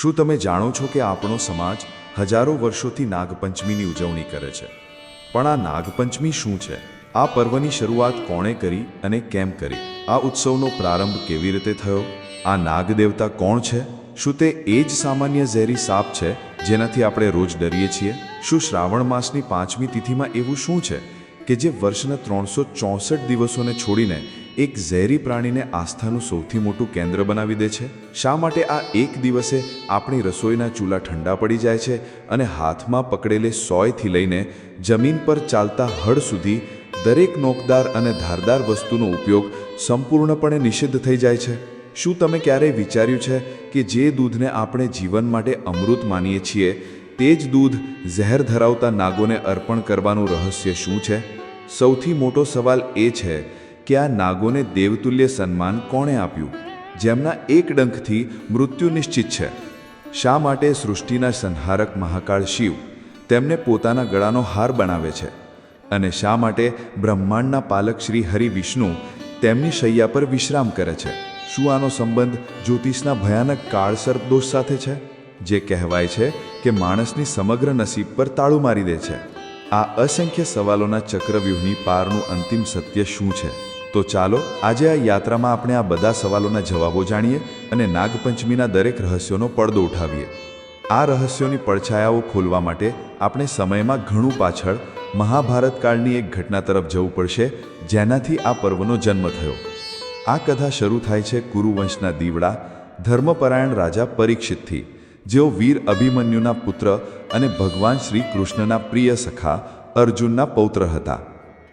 શું તમે જાણો છો કે આપણો સમાજ હજારો વર્ષોથી નાગપંચમીની ઉજવણી કરે છે? પણ આ નાગપંચમી શું છે? આ પર્વની શરૂઆત કોણે કરી અને કેમ કરી? આ ઉત્સવનો પ્રારંભ કેવી રીતે થયો? આ નાગ દેવતા કોણ છે? શું તે એ જ સામાન્ય ઝેરી સાપ છે જેનાથી આપણે રોજ ડરીએ છીએ? શું શ્રાવણ માસની પાંચમી તિથિમાં એવું શું છે કે જે વર્ષના ત્રણસો ચોસઠ દિવસોને છોડીને એક ઝેરી પ્રાણીને આસ્થાનું સૌથી મોટું કેન્દ્ર બનાવી દે છે. શા માટે આ એક દિવસે આપણી રસોઈના ચૂલા ઠંડા પડી જાય છે અને હાથમાં પકડેલે સોયથી લઈને જમીન પર ચાલતા હળ સુધી દરેક નોકદાર અને ધારદાર વસ્તુનો ઉપયોગ સંપૂર્ણપણે નિષિદ્ધ થઈ જાય છે. શું તમે ક્યારેય વિચાર્યું છે કે જે દૂધને આપણે જીવન માટે અમૃત માનીએ છીએ, તે જ દૂધ ઝેર ધરાવતા નાગોને અર્પણ કરવાનું રહસ્ય શું છે? સૌથી મોટો સવાલ એ છે કે આ નાગોને દેવતુલ્ય સન્માન કોણે આપ્યું? જેમના એક ડંખથી મૃત્યુ નિશ્ચિત છે. શા માટે સૃષ્ટિના સંહારક મહાકાળ શિવ તેમને પોતાના ગળાનો હાર બનાવે છે? અને શા માટે બ્રહ્માંડના પાલક શ્રી હરિ વિષ્ણુ તેમની શૈયા પર વિશ્રામ કરે છે? શું આનો સંબંધ જ્યોતિષના ભયાનક કાળસર્પ દોષ સાથે છે? જે કહેવાય છે કે માણસની સમગ્ર નસીબ પર તાળું મારી દે છે. આ અસંખ્ય સવાલોના ચક્રવ્યૂહની પારનું અંતિમ સત્ય શું છે? તો ચાલો આજે આ યાત્રામાં આપણે આ બધા સવાલોના જવાબો જાણીએ અને નાગપંચમીના દરેક રહસ્યોનો પડદો ઉઠાવીએ. આ રહસ્યોની પડછાયાઓ ખોલવા માટે આપણે સમયમાં ઘણું પાછળ મહાભારત કાળની એક ઘટના તરફ જવું પડશે, જેનાથી આ પર્વનો જન્મ થયો. આ કથા શરૂ થાય છે કુરુવંશના દીવડા, ધર્મપરાયણ રાજા પરીક્ષિતથી. જેઓ વીર અભિમન્યુના પુત્ર અને ભગવાન શ્રી કૃષ્ણના પ્રિય સખા અર્જુનના પૌત્ર હતા.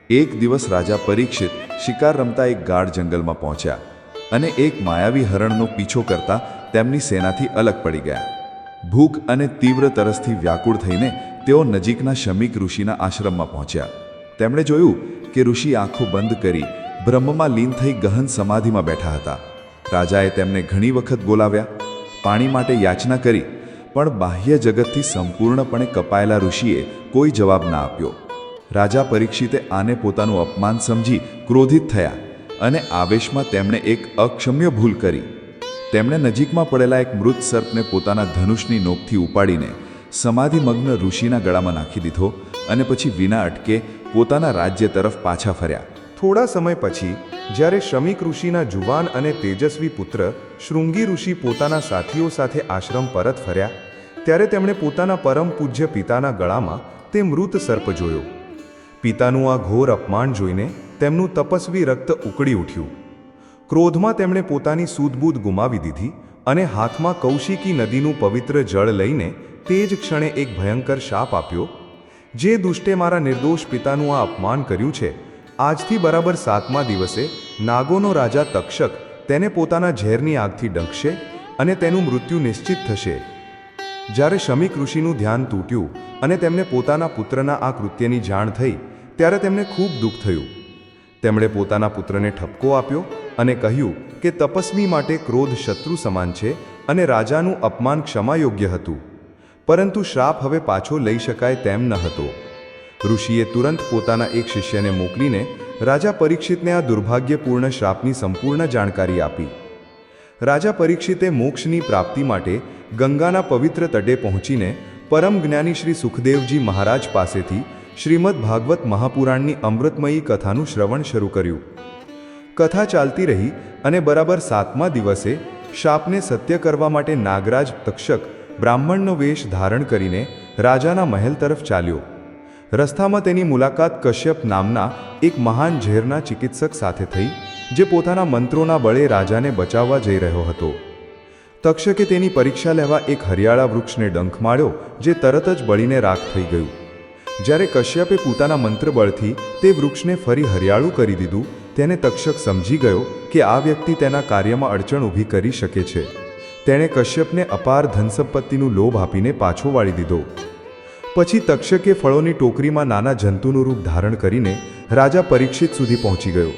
એક દિવસ રાજા પરીક્ષિત શિકાર રમતા એક ગાઢ જંગલમાં પહોંચ્યા અને એક માયાવી હરણનો પીછો કરતા તેમની સેનાથી અલગ પડી ગયા. ભૂખ અને તીવ્ર તરસથી વ્યાકુળ થઈને તેઓ નજીકના શમીક ઋષિના આશ્રમમાં પહોંચ્યા. તેમણે જોયું કે ઋષિ આંખો બંધ કરી બ્રહ્મમાં લીન થઈ ગહન સમાધિમાં બેઠા હતા. રાજાએ તેમને ઘણી વખત બોલાવ્યા, પાણી માટે યાચના કરી, પણ બાહ્ય જગતથી સંપૂર્ણપણે કપાયેલા ઋષિએ કોઈ જવાબ ના આપ્યો. રાજા પરીક્ષિતે આને પોતાનું અપમાન સમજી ક્રોધિત થયા અને આવેશમાં તેમણે એક અક્ષમ્ય ભૂલ કરી. તેમણે નજીકમાં પડેલા એક મૃત સર્પને પોતાના ધનુષની નોકથી ઉપાડીને સમાધિમગ્ન ઋષિના ગળામાં નાખી દીધો અને પછી વિના અટકે પોતાના રાજ્ય તરફ પાછા ફર્યા. થોડા સમય પછી, જ્યારે શ્રમિક ઋષિના જુવાન અને તેજસ્વી પુત્ર શૃંગી ઋષિ પોતાના સાથીઓ સાથે આશ્રમ પરત ફર્યા, ત્યારે તેમણે પોતાના પરમ પૂજ્ય પિતાના ગળામાં તે મૃત સર્પ જોયો. પિતાનું આ ઘોર અપમાન જોઈને તેમનું તપસ્વી રક્ત ઉકળી ઉઠ્યું. ક્રોધમાં તેમણે પોતાની સૂદબૂદ ગુમાવી દીધી અને હાથમાં કૌશિકી નદીનું પવિત્ર જળ લઈને તે જ ક્ષણે એક ભયંકર શાપ આપ્યો, જે દુષ્ટે મારા નિર્દોષ પિતાનું આ અપમાન કર્યું છે. આજથી બરાબર સાતમા દિવસે નાગોનો રાજા તક્ષક તેને પોતાના ઝેરની આગથી ડંખશે અને તેનું મૃત્યુ નિશ્ચિત થશે. જ્યારે શમીક ઋષિનું ધ્યાન તૂટ્યું અને તેમને પોતાના પુત્રના આ કૃત્યની જાણ થઈ ત્યારે તેમને ખૂબ દુઃખ થયું. તેમણે પોતાના પુત્રને ઠપકો આપ્યો અને કહ્યું કે તપસ્વી માટે ક્રોધ શત્રુ સમાન છે અને રાજાનું અપમાન ક્ષમાયોગ્ય હતું. પરંતુ શ્રાપ હવે પાછો લઈ શકાય તેમ ન હતો. ઋષિએ તુરંત પોતાના એક શિષ્યને મોકલીને રાજા પરીક્ષિતને આ દુર્ભાગ્યપૂર્ણ શ્રાપની સંપૂર્ણ જાણકારી આપી. રાજા પરીક્ષિતે મોક્ષની પ્રાપ્તિ માટે ગંગાના પવિત્ર તટે પહોંચીને પરમ જ્ઞાની શ્રી સુખદેવજી મહારાજ પાસેથી શ્રીમદ ભાગવત મહાપુરાણની અમૃતમયી કથાનું શ્રવણ શરૂ કર્યું. કથા ચાલતી રહી અને બરાબર સાતમા દિવસે શાપને સત્ય કરવા માટે નાગરાજ તક્ષક બ્રાહ્મણનો વેશ ધારણ કરીને રાજાના મહેલ તરફ ચાલ્યો. રસ્તામાં તેની મુલાકાત કશ્યપ નામના એક મહાન ઝેરના ચિકિત્સક સાથે થઈ, જે પોતાના મંત્રોના બળે રાજાને બચાવવા જઈ રહ્યો હતો. તક્ષકે તેની પરીક્ષા લેવા એક હરિયાળા વૃક્ષને ડંખ માર્યો જે તરત જ બળીને રાખ થઈ ગયું. જ્યારે કશ્યપે પોતાના મંત્રબળથી તે વૃક્ષને ફરી હરિયાળું કરી દીધું, તેને તક્ષક સમજી ગયો કે આ વ્યક્તિ તેના કાર્યમાં અડચણ ઊભી કરી શકે છે. તેણે કશ્યપને અપાર ધનસંપત્તિનું લોભ આપીને પાછો વાળી દીધો. પછી તક્ષકે ફળોની ટોકરીમાં નાના જંતુનું રૂપ ધારણ કરીને રાજા પરીક્ષિત સુધી પહોંચી ગયો.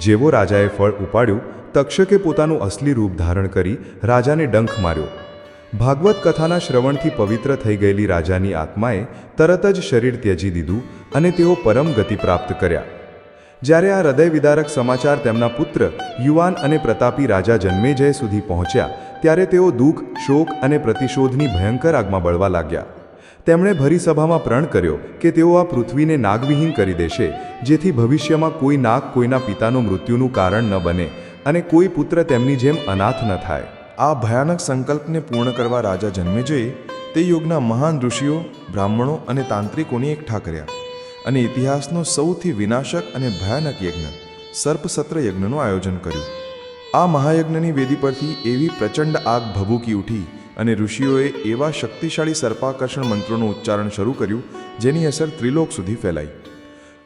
જેવો રાજાએ ફળ ઉપાડ્યું, તક્ષકે પોતાનું અસલી રૂપ ધારણ કરી રાજાને ડંખ માર્યો. ભાગવત કથાના શ્રવણથી પવિત્ર થઈ ગયેલી રાજાની આત્માએ તરત જ શરીર ત્યજી દીધું અને તેઓ પરમ ગતિ પ્રાપ્ત કર્યા. જ્યારે આ હૃદય વિદારક સમાચાર તેમના પુત્ર, યુવાન અને પ્રતાપી રાજા જન્મેજય સુધી પહોંચ્યા, ત્યારે તેઓ દુઃખ, શોક અને પ્રતિશોધની ભયંકર આગમાં બળવા લાગ્યા. તેમણે ભરીસભામાં પ્રણ કર્યો કે તેઓ આ પૃથ્વીને નાગવિહીન કરી દેશે, જેથી ભવિષ્યમાં કોઈ નાગ કોઈના પિતાનું મૃત્યુનું કારણ ન બને અને કોઈ પુત્ર તેમની જેમ અનાથ ન થાય. આ ભયાનક સંકલ્પને પૂર્ણ કરવા રાજા જન્મેજયે તે યુગના મહાન ઋષિઓ, બ્રાહ્મણો અને તાંત્રિકોની એકઠા કર્યા અને ઇતિહાસનો સૌથી વિનાશક અને ભયાનક યજ્ઞ, સર્પસત્ર યજ્ઞનું આયોજન કર્યું. આ મહાયજ્ઞની વેદી પરથી એવી પ્રચંડ આગ ભભૂકી ઉઠી અને ઋષિઓએ એવા શક્તિશાળી સર્પાકર્ષણ મંત્રોનું ઉચ્ચારણ શરૂ કર્યું, જેની અસર ત્રિલોક સુધી ફેલાઈ.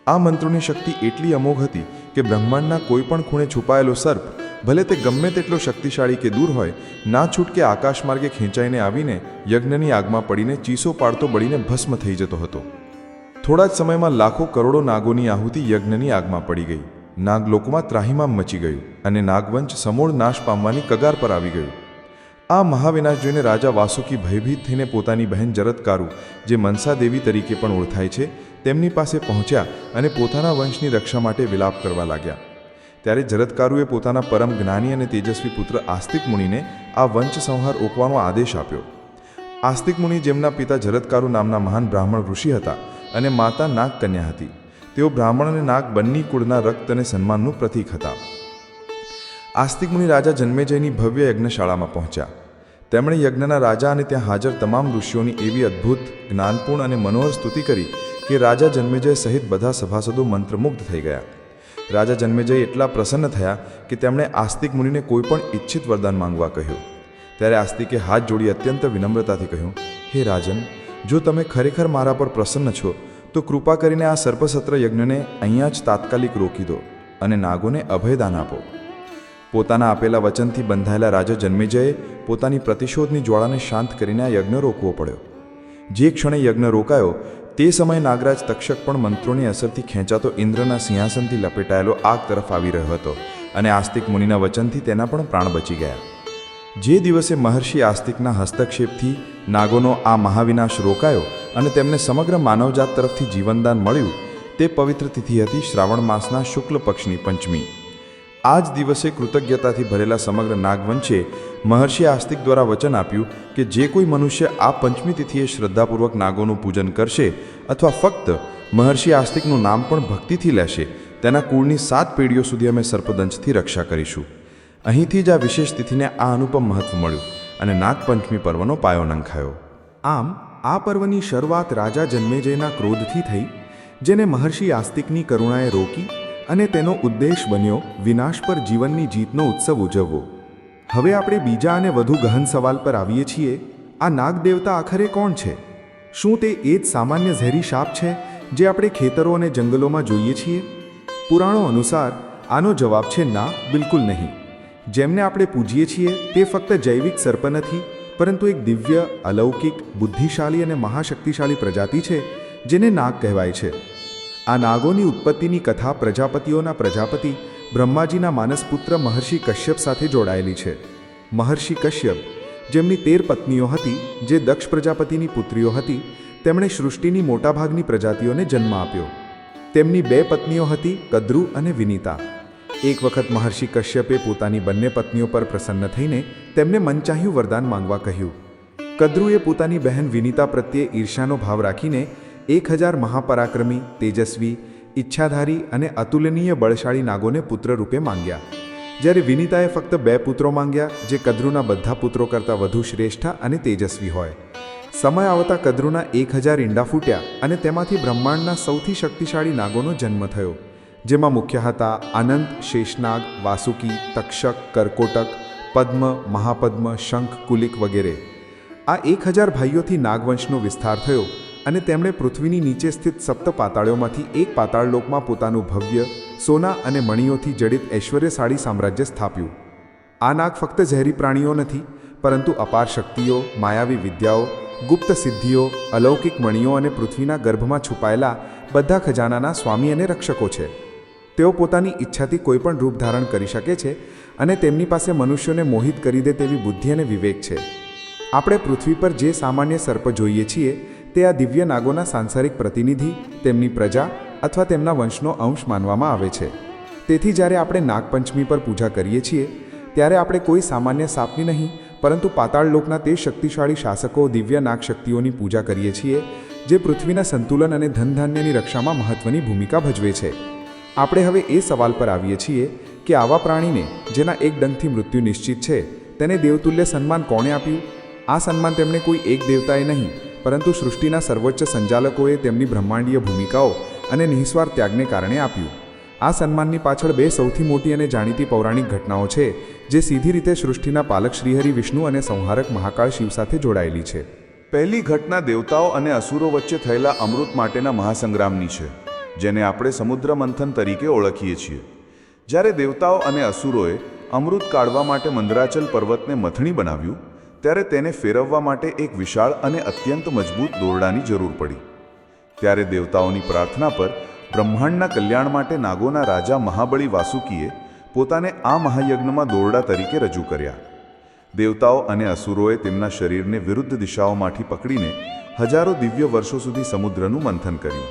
આ મંત્રોની શક્તિ એટલી અમોઘ હતી કે બ્રહ્માંડના કોઈપણ ખૂણે છુપાયેલો સર્પ ભલે તે ગમે તેટલો શક્તિશાળી કે દૂર હોય, ના છૂટકે આકાશ માર્ગે ખેંચાઈને આવીને યજ્ઞની આગમાં પડીને ચીસો પાડતો બળીને ભસ્મ થઈ જતો હતો. થોડા જ સમયમાં લાખો કરોડો નાગોની આહુતિ યજ્ઞની આગમાં પડી ગઈ. નાગલોકમાં ત્રાહિમામ મચી ગયું અને નાગવંશ સમૂળ નાશ પામવાની કગાર પર આવી ગયું. આ મહાવિનાશ જોઈને રાજા વાસુકી ભયભીત થઈને પોતાની બહેન જરતકારુ, જે મનસા દેવી તરીકે પણ ઓળખાય છે, તેમની પાસે પહોંચ્યા અને પોતાના વંશની રક્ષા માટે વિલાપ કરવા લાગ્યા. ત્યારે જરતકારુએ પોતાના પરમ જ્ઞાની અને તેજસ્વી પુત્ર આસ્તિક મુનિને આ વંશ સંહાર ઓકવાનો આદેશ આપ્યો. આસ્તિક મુનિ જેમના પિતા જરતકારુ નામના મહાન બ્રાહ્મણ ઋષિ હતા અને માતા નાગકન્યા હતી. તેઓ બ્રાહ્મણ અને નાગ બંને કુળના રક્ત અને સન્માનનું પ્રતીક હતા. આસ્તિક મુનિ રાજા જન્મેજયની ભવ્ય યજ્ઞશાળામાં પહોંચ્યા. તેમણે યજ્ઞના રાજા અને ત્યાં હાજર તમામ ઋષિઓની એવી અદ્ભુત, જ્ઞાનપૂર્ણ અને મનોહર સ્તુતિ કરી કે રાજા જન્મેજય સહિત બધા સભાસદો મંત્રમુગ્ધ થઈ ગયા. રાજા જન્મેજય એટલા પ્રસન્ન થયા કે તેમણે આસ્તિક મુનિને કોઈ પણ ઈચ્છિત વરદાન માંગવા કહ્યું. ત્યારે આસ્તિકે હાથ જોડી અત્યંત વિનમ્રતાથી કહ્યું, હે રાજન, જો તમે ખરેખર મારા પર પ્રસન્ન છો, તો કૃપા કરીને આ સર્પસત્ર યજ્ઞને અહીંયા જ તાત્કાલિક રોકી દો અને નાગોને અભયદાન આપો. પોતાના આપેલા વચનથી બંધાયેલા રાજા જન્મેજયે પોતાની પ્રતિશોધની જ્વાળાને શાંત કરીને આ યજ્ઞ રોકવો પડ્યો. જે ક્ષણે યજ્ઞ રોકાયો તે સમયે નાગરાજ તક્ષક પણ મંત્રોની અસરથી ખેંચાતો ઇન્દ્રના સિંહાસનથી લપેટાયેલો આગ તરફ આવી રહ્યો હતો અને આસ્તિક મુનિના વચનથી તેના પણ પ્રાણ બચી ગયા. જે દિવસે મહર્ષિ આસ્તિકના હસ્તક્ષેપથી નાગોનો આ મહાવિનાશ રોકાયો અને તેમને સમગ્ર માનવજાત તરફથી જીવનદાન મળ્યું, તે પવિત્ર તિથિ હતી શ્રાવણ માસના શુક્લ પક્ષની પંચમી. આ જ દિવસે કૃતજ્ઞતાથી ભરેલા સમગ્ર નાગવંશે મહર્ષિ આસ્તિક દ્વારા વચન આપ્યું કે જે કોઈ મનુષ્ય આ પંચમી તિથિએ શ્રદ્ધાપૂર્વક નાગોનું પૂજન કરશે અથવા ફક્ત મહર્ષિ આસ્તિકનું નામ પણ ભક્તિથી લેશે, તેના કુળની સાત પેઢીઓ સુધી અમે સર્પદંશથી રક્ષા કરીશું. અહીંથી જ આ વિશેષ તિથિને આ અનુપમ મહત્વ મળ્યું અને નાગપંચમી પર્વનો પાયો નંખાયો. આમ, આ પર્વની શરૂઆત રાજા જન્મેજયના ક્રોધથી થઈ, જેને મહર્ષિ આસ્તિકની કરુણાએ રોકી અને તેનો ઉદ્દેશ બન્યો વિનાશ પર જીવનની જીતનો ઉત્સવ ઉજવવો. હવે આપણે બીજા અને વધુ ગહન સવાલ પર આવીએ છીએ, આ નાગદેવતા આખરે કોણ છે? શું તે એ જ સામાન્ય ઝેરી શાપ છે જે આપણે ખેતરો અને જંગલોમાં જોઈએ છીએ? પુરાણો અનુસાર આનો જવાબ છે ના, બિલકુલ નહીં. જેમને આપણે પૂજીએ છીએ તે ફક્ત જૈવિક સર્પ નથી, પરંતુ એક દિવ્ય, અલૌકિક, બુદ્ધિશાળી અને મહાશક્તિશાળી પ્રજાતિ છે, જેને નાગ કહેવાય છે. આ નાગોની ઉત્પત્તિની કથા પ્રજાપતિઓના પ્રજાપતિ બ્રહ્માજીના માનસપુત્ર મહર્ષિ કશ્યપ સાથે જોડાયેલી છે. મહર્ષિ કશ્યપ, જેમની તેર પત્નીઓ હતી, જે દક્ષ પ્રજાપતિની પુત્રીઓ હતી, તેમણે સૃષ્ટિની મોટાભાગની પ્રજાતિઓને જન્મ આપ્યો. તેમની બે પત્નીઓ હતી કદ્રુ અને વિનીતા. એક વખત મહર્ષિ કશ્યપે પોતાની બંને પત્નીઓ પર પ્રસન્ન થઈને તેમને મનચાહ્યું વરદાન માંગવા કહ્યું. કદ્રુએ પોતાની બહેન વિનીતા પ્રત્યે ઈર્ષ્યાનો ભાવ રાખીને એક હજાર મહાપરાક્રમી, તેજસ્વી ઈચ્છાધારી અને અતુલનીય બળશાળી નાગોને પુત્ર રૂપે માંગ્યા. જ્યારે વિનીતાએ ફક્ત બે પુત્રો માંગ્યા, જે કદ્રુના બધા પુત્રો કરતાં વધુ શ્રેષ્ઠ અને તેજસ્વી હોય. સમય આવતા કદ્રુના એક હજાર ઈંડા ફૂટ્યા અને તેમાંથી બ્રહ્માંડના સૌથી શક્તિશાળી નાગોનો જન્મ થયો, જેમાં મુખ્ય હતા આનંદ, શેષનાગ, વાસુકી, તક્ષક, કરકોટક, પદ્મ, મહાપદ્મ, શંખ, કુલિક વગેરે. આ એક હજાર ભાઈઓથી નાગવંશનો વિસ્તાર થયો અને તેમણે પૃથ્વીની નીચે સ્થિત સપ્ત પાતાળોમાંથી એક પાતાળલોકમાં પોતાનું ભવ્ય, સોના અને મણીઓથી જડિત ઐશ્વર્યશાળી સામ્રાજ્ય સ્થાપ્યું. આ નાગ ફક્ત ઝેરી પ્રાણીઓ નથી, પરંતુ અપાર શક્તિઓ, માયાવી વિદ્યાઓ, ગુપ્ત સિદ્ધિઓ, અલૌકિક મણીઓ અને પૃથ્વીના ગર્ભમાં છુપાયેલા બધા ખજાનાના સ્વામી અને રક્ષકો છે. તેઓ પોતાની ઈચ્છાથી કોઈપણ રૂપ ધારણ કરી શકે છે અને તેમની પાસે મનુષ્યોને મોહિત કરી દે તેવી બુદ્ધિ અને વિવેક છે. આપણે પૃથ્વી પર જે સામાન્ય સર્પ જોઈએ છીએ તે આ દિવ્ય નાગોના સાંસારિક પ્રતિનિધિ, તેમની પ્રજા અથવા તેમના વંશનો અંશ માનવામાં આવે છે. તેથી જ્યારે આપણે નાગપંચમી પર પૂજા કરીએ છીએ, ત્યારે આપણે કોઈ સામાન્ય સાપની નહીં, પરંતુ પાતાળ લોકના તે શક્તિશાળી શાસકો દિવ્ય નાગ શક્તિઓની પૂજા કરીએ છીએ, જે પૃથ્વીના સંતુલન અને ધનધાન્યની રક્ષામાં મહત્વની ભૂમિકા ભજવે છે. આપણે હવે એ સવાલ પર આવીએ છીએ કે આવા પ્રાણીને, જેના એક ડંખથી મૃત્યુ નિશ્ચિત છે, તેને દેવતુલ્ય સન્માન કોણે આપ્યું? આ સન્માન તેમને કોઈ એક દેવતાએ નહીં પરંતુ સૃષ્ટિના સર્વોચ્ચ સંચાલકોએ તેમની બ્રહ્માંડીય ભૂમિકાઓ અને નિઃસ્વાર્થ ત્યાગને કારણે આપ્યું. આ સન્માનની પાછળ બે સૌથી મોટી અને જાણીતી પૌરાણિક ઘટનાઓ છે, જે સીધી રીતે સૃષ્ટિના પાલક શ્રીહરિ વિષ્ણુ અને સંહારક મહાકાળ શિવ સાથે જોડાયેલી છે. પહેલી ઘટના દેવતાઓ અને અસુરો વચ્ચે થયેલા અમૃત માટેના મહાસંગ્રામની છે, જેને આપણે સમુદ્ર મંથન તરીકે ઓળખીએ છીએ. જ્યારે દેવતાઓ અને અસુરોએ અમૃત કાઢવા માટે મંદરાચલ પર્વતને મથણી બનાવ્યું ત્યારે તેને ફેરવવા માટે એક વિશાળ અને અત્યંત મજબૂત દોરડાની જરૂર પડી. ત્યારે દેવતાઓની પ્રાર્થના પર બ્રહ્માંડના કલ્યાણ માટે નાગોના રાજા મહાબળી વાસુકીએ પોતાને આ મહાયજ્ઞમાં દોરડા તરીકે રજૂ કર્યા. દેવતાઓ અને અસુરોએ તેમના શરીરને વિરુદ્ધ દિશાઓમાંથી પકડીને હજારો દિવ્ય વર્ષો સુધી સમુદ્રનું મંથન કર્યું.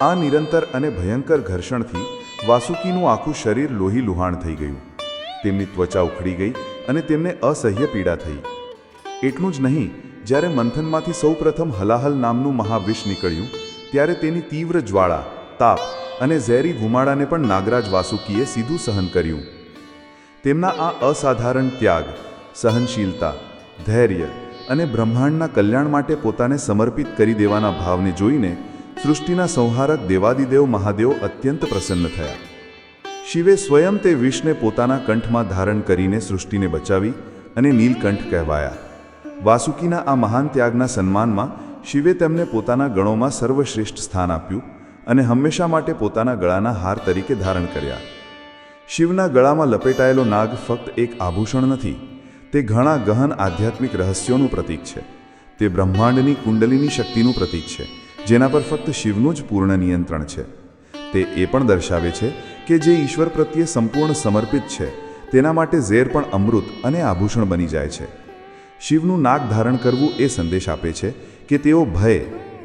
આ નિરંતર અને ભયંકર ઘર્ષણથી વાસુકીનું આખું શરીર લોહી લુહાણ થઈ ગયું. તેમની ત્વચા ઉખડી ગઈ અને તેમને અસહ્ય પીડા થઈ. એટલું જ નહીં, જ્યારે મંથનમાંથી સૌપ્રથમ હલાહલ નામનું મહાવિષ નીકળ્યું, ત્યારે તેની તીવ્ર જ્વાળા, તાપ અને ઝેરી ધુમાડાને પણ નાગરાજ વાસુકીએ સીધું સહન કર્યું. તેમના આ અસાધારણ ત્યાગ, સહનશીલતા, ધૈર્ય અને બ્રહ્માંડના કલ્યાણ માટે પોતાને સમર્પિત કરી દેવાના ભાવને જોઈને સૃષ્ટિના સંહારક દેવાદિદેવ મહાદેવ અત્યંત પ્રસન્ન થયા. શિવે સ્વયં તે વિષને પોતાના કંઠમાં ધારણ કરીને સૃષ્ટિને બચાવી અને નીલકંઠ કહેવાયા. વાસુકીના આ મહાન ત્યાગના સન્માનમાં શિવે તેમને પોતાના ગણોમાં સર્વશ્રેષ્ઠ સ્થાન આપ્યું અને હંમેશા માટે પોતાના ગળાના હાર તરીકે ધારણ કર્યા. શિવના ગળામાં લપેટાયેલો નાગ ફક્ત એક આભૂષણ નથી, તે ઘણા ગહન આધ્યાત્મિક રહસ્યોનું પ્રતીક છે. તે બ્રહ્માંડની કુંડલીની શક્તિનું પ્રતીક છે, જેના પર ફક્ત શિવનું જ પૂર્ણ નિયંત્રણ છે. તે એ પણ દર્શાવે છે કે જે ઈશ્વર પ્રત્યે સંપૂર્ણ સમર્પિત છે, તેના માટે ઝેર પણ અમૃત અને આભૂષણ બની જાય છે. શિવનું નાક ધારણ કરવું એ સંદેશ આપે છે કે તેઓ ભય,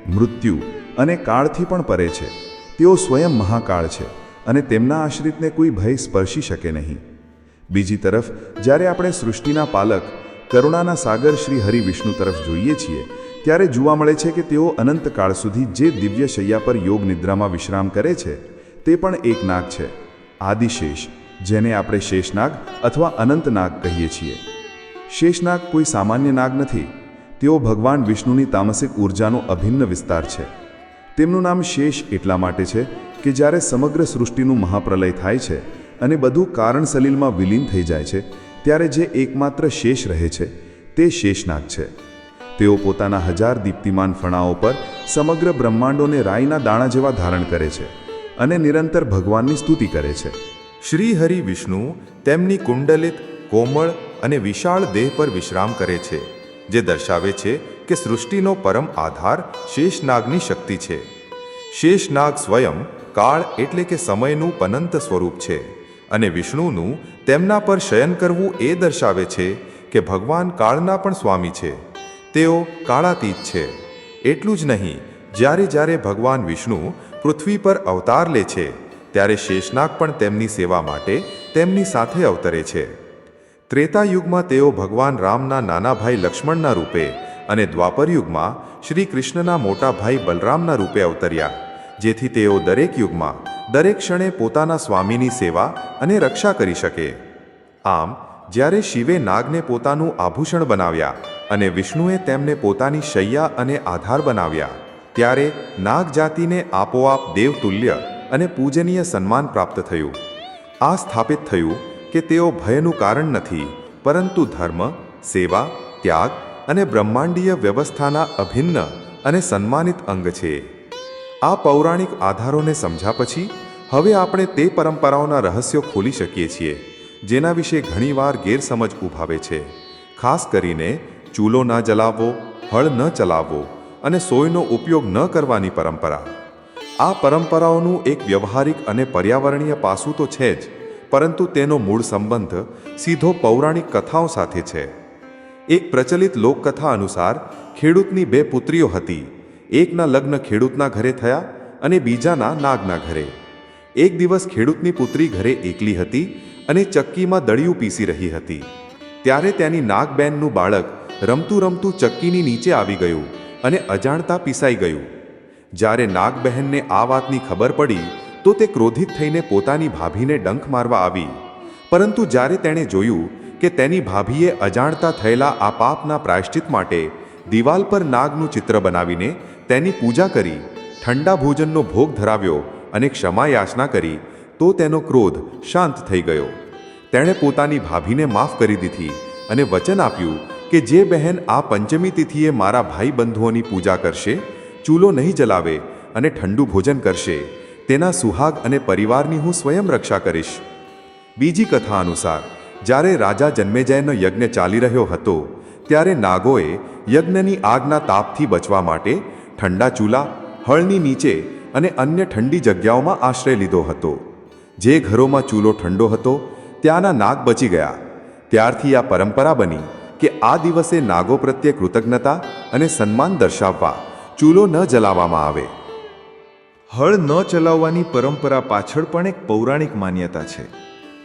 મૃત્યુ અને કાળથી પણ પરે છે. તેઓ સ્વયં મહાકાળ છે અને તેમના આશ્રિતને કોઈ ભય સ્પર્શી શકે નહીં. બીજી તરફ, જ્યારે આપણે સૃષ્ટિના પાલક, કરુણાના સાગર શ્રી હરિ વિષ્ણુ તરફ જોઈએ છીએ, ત્યારે જોવા મળે છે કે તેઓ અનંતકાળ સુધી જે દિવ્ય શૈયા પર યોગ નિદ્રામાં વિશ્રામ કરે છે, તે પણ એક નાગ છે, આદિશેષ, જેને આપણે શેષનાગ અથવા અનંતનાગ કહીએ છીએ. શેષનાગ કોઈ સામાન્ય નાગ નથી. તેઓ ભગવાન વિષ્ણુની તામસિક ઉર્જાનો અભિન્ન વિસ્તાર છે. તેમનું નામ શેષ એટલા માટે છે કે જ્યારે સમગ્ર સૃષ્ટિનું મહાપ્રલય થાય છે અને બધું કારણ સલીલમાં વિલીન થઈ જાય છે, ત્યારે જે એકમાત્ર શેષ રહે છે, તે શેષનાગ છે. તેઓ પોતાના હજાર દીપ્તિમાન ફણાઓ પર સમગ્ર બ્રહ્માંડોને રાઈના દાણા જેવા ધારણ કરે છે અને નિરંતર ભગવાનની સ્તુતિ કરે છે. શ્રી હરિ વિષ્ણુ તેમની કુંડલિત, કોમળ અને વિશાળ દેહ પર વિશ્રામ કરે છે, જે દર્શાવે છે કે સૃષ્ટિનો પરમ આધાર શેષનાગની શક્તિ છે. શેષનાગ સ્વયં કાળ એટલે કે સમયનું પનંત સ્વરૂપ છે અને વિષ્ણુનું તેમના પર શયન કરવું એ દર્શાવે છે કે ભગવાન કાળના પણ સ્વામી છે. તેઓ કાળાતીત છે. એટલું જ નહીં, જ્યારે જ્યારે ભગવાન વિષ્ણુ પૃથ્વી પર અવતાર લે છે, ત્યારે શેષનાગ પણ તેમની સેવા માટે તેમની સાથે અવતરે છે. ત્રેતા યુગમાં તેઓ ભગવાન રામના નાના ભાઈ લક્ષ્મણના રૂપે અને દ્વાપરયુગમાં શ્રી કૃષ્ણના મોટા ભાઈ બલરામના રૂપે અવતર્યા, જેથી તેઓ દરેક યુગમાં દરેક ક્ષણે પોતાના સ્વામીની સેવા અને રક્ષા કરી શકે. આમ, જ્યારે શિવે નાગને પોતાનું આભૂષણ બનાવ્યા અને વિષ્ણુએ તેમને પોતાની શૈયા અને આધાર બનાવ્યા, ત્યારે નાગ જાતિને આપોઆપ દેવતુલ્ય અને પૂજનીય સન્માન પ્રાપ્ત થયું. આ સ્થાપિત થયું કે તેઓ ભયનું કારણ નથી, પરંતુ ધર્મ, સેવા, ત્યાગ અને બ્રહ્માંડીય વ્યવસ્થાના અભિન્ન અને સન્માનિત અંગ છે. આ પૌરાણિક આધારોને સમજ્યા પછી, હવે આપણે તે પરંપરાઓના રહસ્યો ખોલી શકીએ છીએ, જેના વિશે ઘણીવાર ગેરસમજ ઉભાવે છે. ખાસ કરીને, ચૂલો ન જલાવવો, હળ ન ચલાવવો અને સોયનો ઉપયોગ ન કરવાની પરંપરા. આ પરંપરાઓનું એક વ્યવહારિક અને પર્યાવરણીય પાસું તો છે જ પરંતુ તેનો મૂળ સંબંધ સીધો પૌરાણિક કથાઓ સાથે છે. એક પ્રચલિત લોકકથા અનુસાર, ખેડૂતની બે પુત્રીઓ હતી. એકના લગ્ન ખેડૂતના ઘરે થયા અને બીજાના નાગના ઘરે. એક દિવસ ખેડૂતની પુત્રી ઘરે એકલી હતી અને ચક્કીમાં દળિયું પીસી રહી હતી. ત્યારે તેની નાગબેનનું બાળક રમતું રમતું ચક્કીની નીચે આવી ગયું અને અજાણતા પીસાઈ ગયું. જ્યારે નાગબહેનને આ વાતની ખબર પડી તો તે ક્રોધિત થઈને પોતાની ભાભીને ડંખ મારવા આવી. પરંતુ જ્યારે તેણે જોયું કે તેની ભાભીએ અજાણતા થયેલા આ પાપના પ્રાયશ્ચિત માટે દિવાલ પર નાગનું ચિત્ર બનાવીને તેની પૂજા કરી, ઠંડા ભોજનનો ભોગ ધરાવ્યો અને ક્ષમા યાચના કરી, તો તેનો ક્રોધ શાંત થઈ ગયો. તેણે પોતાની ભાભીને માફ કરી દીધી અને વચન આપ્યું કે જે બહેન આ પંચમી તિથિએ મારા ભાઈ બંધુઓની પૂજા કરશે, ચૂલો નહીં જલાવે અને ઠંડુ ભોજન કરશે તેના સુહાગ અને પરિવારની હું સ્વયં રક્ષા કરીશ. બીજી કથા અનુસાર, જ્યારે રાજા જન્મેજયનો યજ્ઞ ચાલી રહ્યો હતો, ત્યારે નાગોએ યજ્ઞની આગના તાપથી બચવા માટે ઠંડા ચૂલા, હળની નીચે અને અન્ય ઠંડી જગ્યાઓમાં આશ્રય લીધો હતો. જે ઘરોમાં ચૂલો ઠંડો હતો, ત્યાંના નાગ બચી ગયા. ત્યારથી આ પરંપરા બની કે આ દિવસે નાગો પ્રત્યે કૃતજ્ઞતા અને સન્માન દર્શાવવા ચૂલો ન જલાવવામાં આવે. હળ ન ચલાવવાની પરંપરા પાછળ પણ એક પૌરાણિક માન્યતા છે.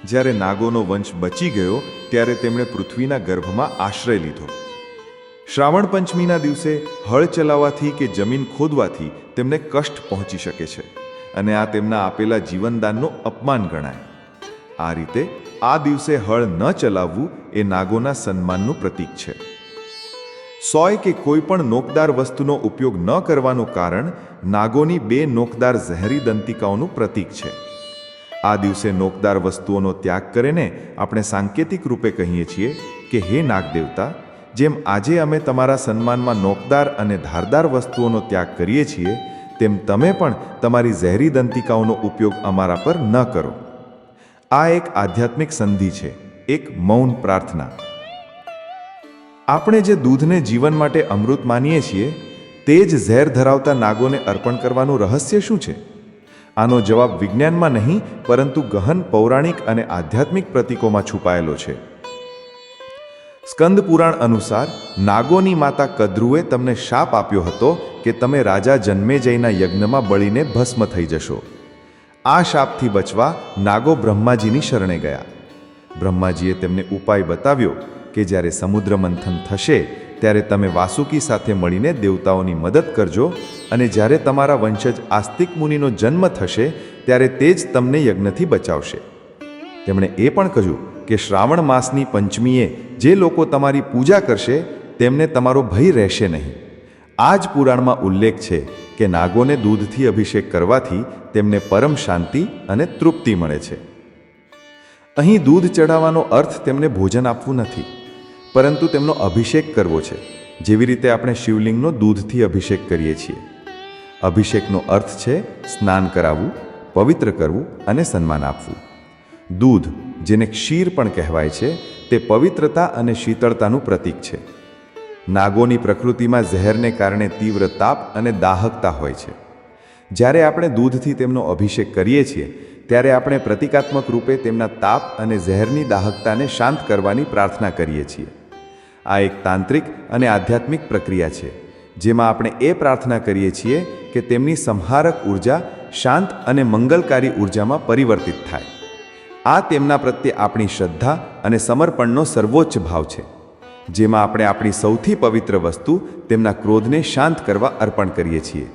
જ્યારે નાગોનો વંશ બચી ગયો, ત્યારે તેમણે પૃથ્વીના ગર્ભમાં આશ્રય લીધો. શ્રાવણ પંચમીના દિવસે હળ ચલાવવાથી કે જમીન ખોદવાથી તેમને કષ્ટ પહોંચી શકે છે અને આ તેમના આપેલા જીવનદાનનું અપમાન ગણાય. આ રીતે આ દિવસે હળ ન ચલાવવું એ નાગોના સન્માનનું પ્રતીક છે. સોય કે કોઈ પણ નોકદાર વસ્તુનો ઉપયોગ ન કરવાનું કારણ નાગોની બે નોકદાર ઝહેરી દંતિકાઓનું પ્રતીક છે. આ દિવસે નોકદાર વસ્તુઓનો ત્યાગ કરીને આપણે સાંકેતિક રૂપે કહીએ છીએ કે, હે નાગદેવતા, જેમ આજે અમે તમારા સન્માનમાં નોકદાર અને ધારદાર વસ્તુઓનો ત્યાગ કરીએ છીએ, તેમ તમે પણ તમારી ઝેરી દંતિકાઓનો ઉપયોગ અમારા પર ન કરો. આ એક આધ્યાત્મિક સંધિ છે, એક મૌન પ્રાર્થના. આપણે જે દૂધને જીવન માટે અમૃત માનીએ છીએ, તે જ ઝેર ધરાવતા નાગોને અર્પણ કરવાનું રહસ્ય શું છે? આનો જવાબ વિજ્ઞાનમાં નહીં, પરંતુ ગહન, પૌરાણિક અને આધ્યાત્મિક પ્રતીકોમાં છુપાયેલો છે. સ્કંદ પુરાણ અનુસાર, નાગોની માતા કદ્રુએ તમને શાપ આપ્યો હતો કે તમે રાજા જન્મેજયના યજ્ઞમાં બળીને ભસ્મ થઈ જશો. આ શાપથી બચવા નાગો બ્રહ્માજીની શરણે ગયા. બ્રહ્માજીએ તેમને ઉપાય બતાવ્યો કે જ્યારે સમુદ્ર મંથન થશે, ત્યારે તમે વાસુકી સાથે મળીને દેવતાઓની મદદ કરજો અને જ્યારે તમારા વંશજ આસ્તિક મુનિનો જન્મ થશે, ત્યારે તે જ તમને યજ્ઞથી બચાવશે. તેમણે એ પણ કહ્યું કે શ્રાવણ માસની પંચમીએ જે લોકો તમારી પૂજા કરશે, તેમને તમારો ભય રહેશે નહીં. આ જ પુરાણમાં ઉલ્લેખ છે કે નાગોને દૂધથી અભિષેક કરવાથી તેમને પરમ શાંતિ અને તૃપ્તિ મળે છે. અહીં દૂધ ચડાવવાનો અર્થ તેમને ભોજન આપવું નથી. પરંતુ તેમનો અભિષેક કરવો છે. જેવી રીતે આપણે શિવલિંગનો દૂધથી અભિષેક કરીએ છીએ. અભિષેકનો અર્થ છે સ્નાન કરાવવું, પવિત્ર કરવું અને સન્માન આપવું. દૂધ, જેને ક્ષીર પણ કહેવાય છે, તે પવિત્રતા અને શીતળતાનું પ્રતીક છે. નાગોની પ્રકૃતિમાં ઝેરને કારણે તીવ્ર તાપ અને દાહકતા હોય છે. જ્યારે આપણે દૂધથી તેમનો અભિષેક કરીએ છીએ, ત્યારે આપણે પ્રતિકાત્મક રૂપે તેમના તાપ અને ઝેરની દાહકતાને શાંત કરવાની પ્રાર્થના કરીએ છીએ. આ એક તાંત્રિક અને આધ્યાત્મિક પ્રક્રિયા છે, જેમાં આપણે એ પ્રાર્થના કરીએ છીએ કે તેમની સંહારક ઊર્જા શાંત અને મંગલકારી ઉર્જામાં પરિવર્તિત થાય. આ તેમના પ્રત્યે આપણી શ્રદ્ધા અને સમર્પણનો સર્વોચ્ચ ભાવ છે, જેમાં આપણે આપણી સૌથી પવિત્ર વસ્તુ તેમના ક્રોધને શાંત કરવા અર્પણ કરીએ છીએ.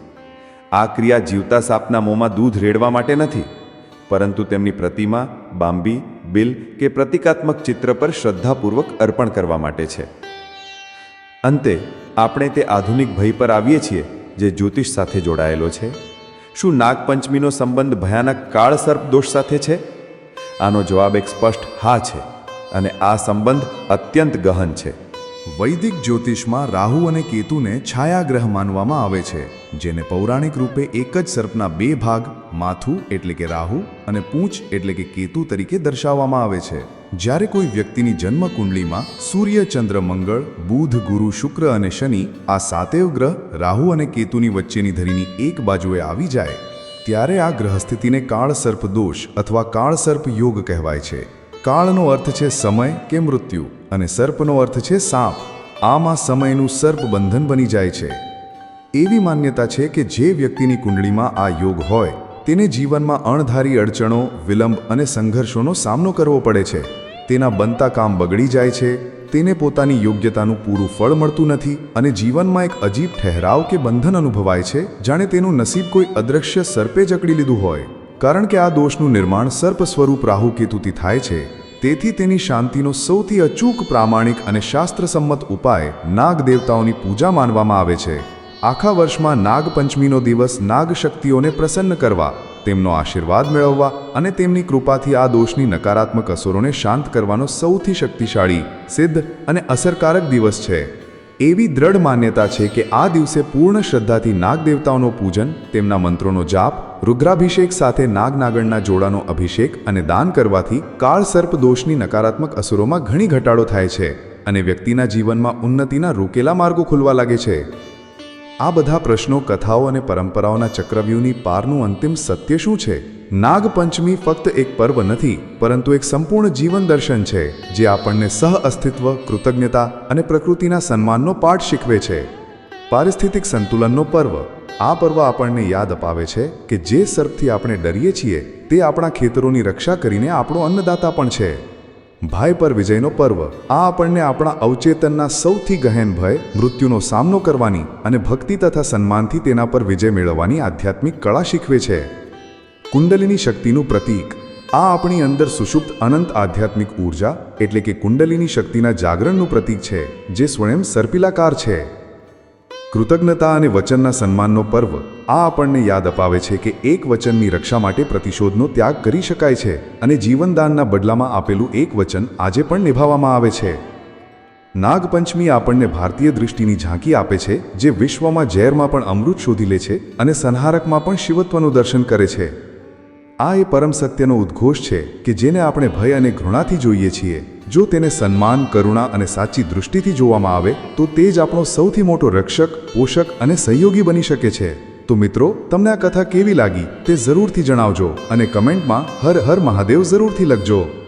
આ ક્રિયા જીવતા સાપના મોંમાં દૂધ રેડવા માટે નથી, પરંતુ તેમની પ્રતિમા, બાંબી બિલ કે પ્રતિકાત્મક ચિત્ર પર શ્રદ્ધાપૂર્વક અર્પણ કરવા માટે છે. અંતે, આપણે તે આધુનિક ભય પર આવીએ છીએ, જે જ્યોતિષ સાથે જોડાયેલો છે. શું નાગપંચમીનો સંબંધ ભયાનક કાળ સર્પ દોષ સાથે છે? આનો જવાબ એક સ્પષ્ટ હા છે, અને આ સંબંધ અત્યંત ગહન છે. વૈદિક જ્યોતિષમાં રાહુ અને કેતુને છાયાગ્રહ માનવામાં આવે છે. જેને પૌરાણિક રૂપે એક જ સર્પના બે ભાગ, માથું એટલે કે રાહુ અને પૂંછ એટલે કે કેતુ તરીકે દર્શાવવામાં આવે છે. જ્યારે કોઈ વ્યક્તિની જન્મ કુંડલીમાં સૂર્ય, ચંદ્ર, મંગળ, બુધ, ગુરુ, શુક્ર અને શનિ આ સાતેવ ગ્રહ રાહુ અને કેતુની વચ્ચેની ધરીની એક બાજુએ આવી જાય, ત્યારે આ ગ્રહસ્થિતિને કાળ સર્પ દોષ અથવા કાળ સર્પ યોગ કહેવાય છે. કાળનો અર્થ છે સમય કે મૃત્યુ અને સર્પનો અર્થ છે સાપ. આમાં સમયનું સર્પ બંધન બની જાય છે. એવી માન્યતા છે કે જે વ્યક્તિની કુંડળીમાં આ યોગ હોય, તેને જીવનમાં અણધારી અડચણો, વિલંબ અને સંઘર્ષોનો સામનો કરવો પડે છે. તેના બનતા કામ બગડી જાય છે, તેને પોતાની યોગ્યતાનું પૂરું ફળ મળતું નથી અને જીવનમાં એક અજીબ ઠહેરાવ કે બંધન અનુભવાય છે, જાણે તેનું નસીબ કોઈ અદૃશ્ય સર્પે જકડી લીધું હોય. કારણ કે આ દોષનું નિર્માણ સર્પ સ્વરૂપ રાહુકેતુથી થાય છે, તેથી તેની શાંતિનો સૌથી અચૂક પ્રામાણિક અને શાસ્ત્રસંમત ઉપાય નાગ દેવતાઓની પૂજા માનવામાં આવે છે. આખા વર્ષમાં નાગપંચમીનો દિવસ નાગ શક્તિઓને પ્રસન્ન કરવા, તેમનો આશીર્વાદ મેળવવા અને તેમની કૃપાથી આ દોષની નકારાત્મક અસરોને શાંત કરવાનો સૌથી શક્તિશાળી, સિદ્ધ અને અસરકારક દિવસ છે. એવી દ્રઢ માન્યતા છે કે આ દિવસે પૂર્ણ શ્રદ્ધાથી નાગદેવતાઓનું પૂજન, તેમના મંત્રોનો જાપ, રુદ્રાભિષેક સાથે નાગનાગણના જોડાનો અભિષેક અને દાન કરવાથી કાળ સર્પ દોષની નકારાત્મક અસરોમાં ઘણી ઘટાડો થાય છે અને વ્યક્તિના જીવનમાં ઉન્નતિના રોકેલા માર્ગો ખુલવા લાગે છે. આ બધા પ્રશ્નો કથાઓ અને પરંપરાઓના ચક્રવ્યૂહની પારનું અંતિમ સત્ય શું છે? નાગપંચમી ફક્ત એક પર્વ નથી, પરંતુ એક સંપૂર્ણ જીવન દર્શન છે, જે આપણને સહ અસ્તિત્વ, કૃતજ્ઞતા અને પ્રકૃતિના સન્માનનો પાઠ શીખવે છે. પારિસ્થિતિક સંતુલનનો પર્વ. આ પર્વ આપણને યાદ અપાવે છે કે જે સર્પથી આપણે ડરીએ છીએ, તે આપણા ખેતરોની રક્ષા કરીને આપણો અન્નદાતા પણ છે. ભાઈ પર વિજયનો પર્વ. આ આપણને આપણા અવચેતનના સૌથી ગહેન ભય, મૃત્યુનો સામનો કરવાની અને ભક્તિ તથા સન્માનથી તેના પર વિજય મેળવવાની આધ્યાત્મિક કળા શીખવે છે. કુંડલીની શક્તિનું પ્રતીક. આ આપણી અંદર સુષુપ્ત અનંત આધ્યાત્મિક ઊર્જા એટલે કે કુંડલીની શક્તિના જાગરણનું પ્રતીક છે, જે સ્વયં સર્પિલાકાર છે. કૃતજ્ઞતા અને વચનના સન્માનનો પર્વ. આ આપણને યાદ અપાવે છે કે એક વચનની રક્ષા માટે પ્રતિશોધનો ત્યાગ કરી શકાય છે અને જીવનદાનના બદલામાં આપેલું એક વચન આજે પણ નિભાવવામાં આવે છે. નાગપંચમી આપણને ભારતીય દૃષ્ટિની ઝાંકી આપે છે, જે વિશ્વમાં ઝેરમાં પણ અમૃત શોધી લે છે અને સંહારકમાં પણ શિવત્વનું દર્શન કરે છે. આ એ પરમ સત્યનો ઉદ્ઘોષ છે કે જેને આપણે ભય અને ઘૃણાથી જોઈએ છીએ. જો તેને સન્માન, કરુણા અને સાચી દૃષ્ટિથી જોવામાં આવે, તો તે જ આપણો સૌથી મોટો રક્ષક, પોષક અને સહયોગી બની શકે છે. તો મિત્રો, તમને આ કથા કેવી લાગી તે જરૂરથી જણાવજો અને કમેન્ટમાં હર હર મહાદેવ જરૂરથી લખજો.